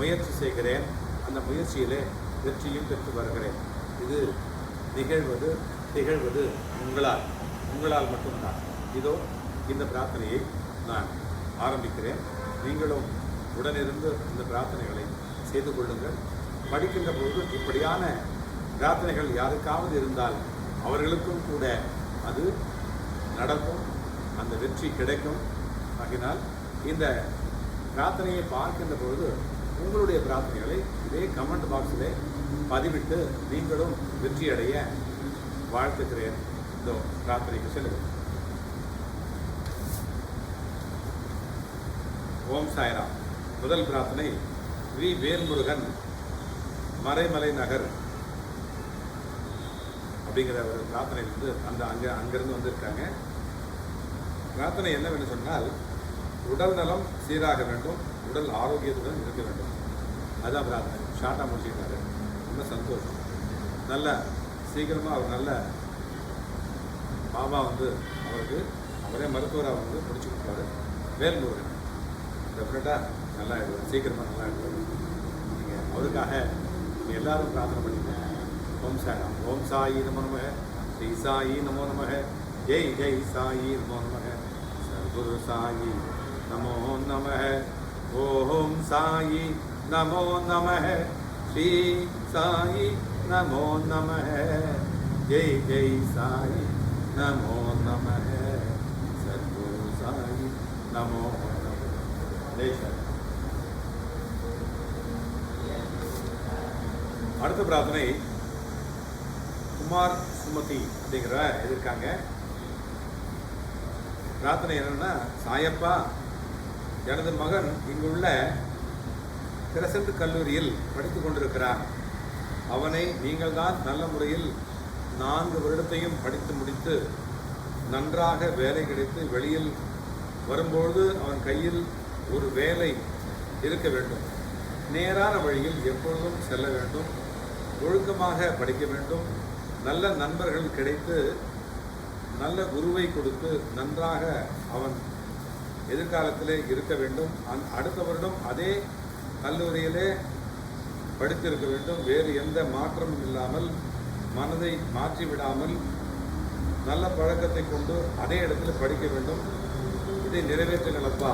முயற்சி செய்கிறேன். அந்த முயற்சியிலே வெற்றியும் பெற்று வருகிறேன். இது நிகழ்வது திகழ்வது உங்களால் உங்களால் மட்டும்தான். இதோ இந்த பிரார்த்தனையை நான் ஆரம்பிக்கிறேன். நீங்களும் உடனிருந்து இந்த பிரார்த்தனைகளை செய்து கொள்ளுங்கள். படிக்கின்ற பொழுது இப்படியான பிரார்த்தனைகள் யாருக்காவது இருந்தால் அவர்களுக்கும் கூட அது நடக்கும் அந்த வெற்றி கிடைக்கும். ஆகினால் இந்த பிரார்த்தனையை பார்க்கின்ற பொழுது உங்களுடைய பிரார்த்தனைகளை இதே கமெண்ட் பாக்ஸிலே பதிவிட்டு நீங்களும் வெற்றியடைய வாழ்த்துக்கிறேன். இந்த பிரார்த்தனைக்கு செல்லுங்கள். ஓம் சாய்ராம். முதல் பிரார்த்தனை வி வேல்முருகன் மறைமலை நகர் அப்படிங்கிற ஒரு பிரார்த்தனை வந்து அந்த அங்கே அங்கேருந்து வந்திருக்காங்க. பிரார்த்தனை என்னவென்று சொன்னால் உடல் நலம் சீராக வேண்டும் உடல் ஆரோக்கியத்துடன் இருக்க வேண்டும். அதான் பிரார்த்தனை ஷார்ட்டாக முடிச்சுக்கிட்டாரு ரொம்ப சந்தோஷம். நல்ல சீக்கிரமாக அவர் நல்ல பாபா வந்து அவருக்கு அவரே மருத்துவராக வந்து முடிச்சு கொடுப்பாரு. வேல்முருகன். டெஃபினட்டாக நல்லா ஆகிடுவார் சீக்கிரமாக நல்லா ஆகிடுவார் நீங்கள் அவருக்காக நீங்கள் எல்லோரும் பிரார்த்தனை பண்ணிங்க ஓம் சாயம் ஓம் சாயி நமோ நமக. ஸ்ரீ சாயி நமோ நமக. ஜெய் ஜெய் சாயி நமோ நமக. சர்குரு சாயி. நமோ நம ஓம் சாயி நமோ நமக ஸ்ரீ சாயி நமோ நமக ஜெய் ஜெய் சாயி நமோ நம சர்க்குரு சாயி நமோ நமக அடுத்த பிரார்த்தனை குமார் சுமதி அப்படிங்கிற எதிர்க்காங்க பிரார்த்தனை என்னன்னா சாயப்பா எனது மகன் இங்குள்ள கிரசண்ட் கல்லூரியில் படித்து கொண்டிருக்கிறார் அவனை நீங்கள் தான் நல்ல முறையில் நான்கு வருடத்தையும் படித்து முடித்து நன்றாக வேலை கிடைத்து வெளியில் வரும்பொழுது அவன் கையில் ஒரு வேலை இருக்க வேண்டும். நேரான வழியில் எப்பொழுதும் செல்ல வேண்டும். ஒழுக்கமாக படிக்க வேண்டும். நல்ல நண்பர்கள் கிடைத்து நல்ல குருவை கொடுத்து நன்றாக அவன் எதிர்காலத்தில் இருக்க வேண்டும். அந் அடுத்த வருடம் அதே கல்லூரியிலே படித்திருக்க வேண்டும். வேறு எந்த மாற்றமும் இல்லாமல் மனதை மாற்றி விடாமல் நல்ல பழக்கத்தை கொண்டு அதே இடத்துல படிக்க வேண்டும். இதை நிறைவேற்றுங்களப்பா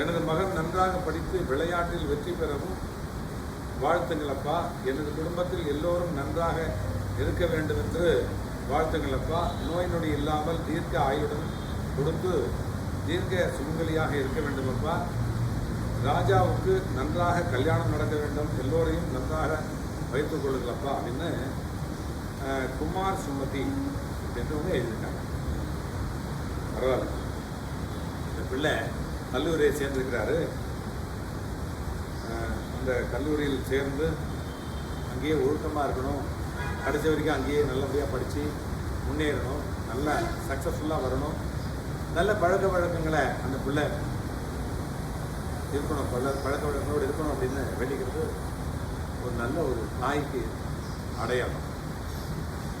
எனது மகன் நன்றாக படித்து விளையாட்டில் வெற்றி பெறவும் வாழ்த்துங்களப்பா எனது குடும்பத்தில் எல்லோரும் நன்றாக இருக்க வேண்டும் என்று வாழ்த்துங்களப்பா நோய் நொடி இல்லாமல் தீர்க்க ஆயுடன் கொடுத்து தீர்க்க சுமங்கலியாக இருக்க வேண்டுமப்பா ராஜாவுக்கு நன்றாக கல்யாணம் நடக்க வேண்டும் எல்லோரையும் நன்றாக வைத்துக் கொள்ளுங்களப்பா அப்படின்னு குமார் சுமதி என்றவங்க எழுதியிருக்காங்க. பரவாயில்ல. இந்த பிள்ளை கல்லூரியை சேர்ந்திருக்கிறாரு. அந்த கல்லூரியில் சேர்ந்து அங்கேயே ஒழுக்கமாக இருக்கணும். கடைசி வரைக்கும் அங்கேயே நல்லபடியாக படித்து முன்னேறணும். நல்ல சக்ஸஸ்ஃபுல்லாக வரணும். நல்ல பழக்க வழக்கங்களை அந்த பிள்ளை இருக்கணும். பல பழக்க வழக்கங்களோடு இருக்கணும் அப்படின்னு வேண்டிக்கிறது ஒரு நல்ல ஒரு தாய்க்கு அடையாளம்.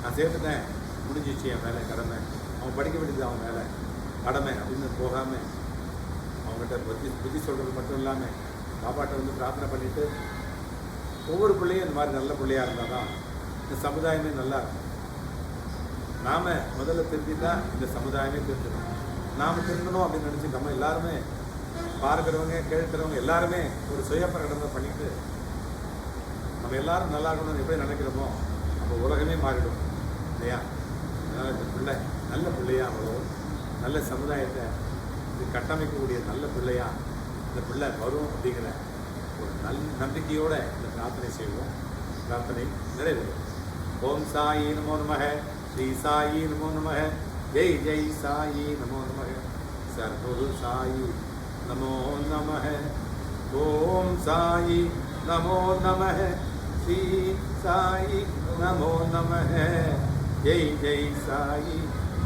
நான் சேர்த்துட்டேன். முடிஞ்சிச்சு என் வேலை கடமை. அவன் படிக்க வேண்டியது அவன் வேலை கடமை அப்படின்னு போகாமல் அவங்ககிட்ட புத்தி புத்தி சொல்கிறது மட்டும் இல்லாமல் பாப்பாட்ட வந்து பிரார்த்தனை பண்ணிவிட்டு ஒவ்வொரு பிள்ளையும் இந்த மாதிரி நல்ல பிள்ளையாக இருந்தால் தான் இந்த சமுதாயமே நல்லா இருக்கும். நாம் முதல்ல திருந்திட்டா இந்த சமுதாயமே திருத்தணும் நாம் திருந்தணும் அப்படின்னு நினச்சி நம்ம எல்லாருமே பார்க்குறவங்க கேட்குறவங்க எல்லாருமே ஒரு சுய பிரகடனை பண்ணிட்டு நம்ம எல்லாரும் நல்லா இருக்கணும்னு எப்படி நினைக்கிறோமோ நம்ம உலகமே மாறிடும். இல்லையா? அதனால் இந்த பிள்ளை நல்ல பிள்ளையா அவ்வளோ நல்ல சமுதாயத்தை இது கட்டமைக்கக்கூடிய நல்ல பிள்ளையா இந்த பிள்ளை வரும் அப்படிங்கிற ஒரு நல் நம்பிக்கையோட இந்த பிரார்த்தனை செய்வோம். பிரார்த்தனை நிறைவேறும். ஓம் சாயி நமோ நமக. ஸ்ரீ சாயி நமோ நமக. ஜெய் ஜெய் சாயி நமோ நமக சர்க்குரு சாயி நமோ நமக ஓம் சாயி நமோ நமः ஸ்ரீ சாயி நமோ நமः ஜெய் ஜெய் சாயி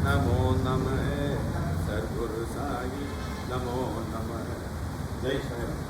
நமோ நமः சர்க்குரு சாயி நமோ நமः ஜெய் சாய்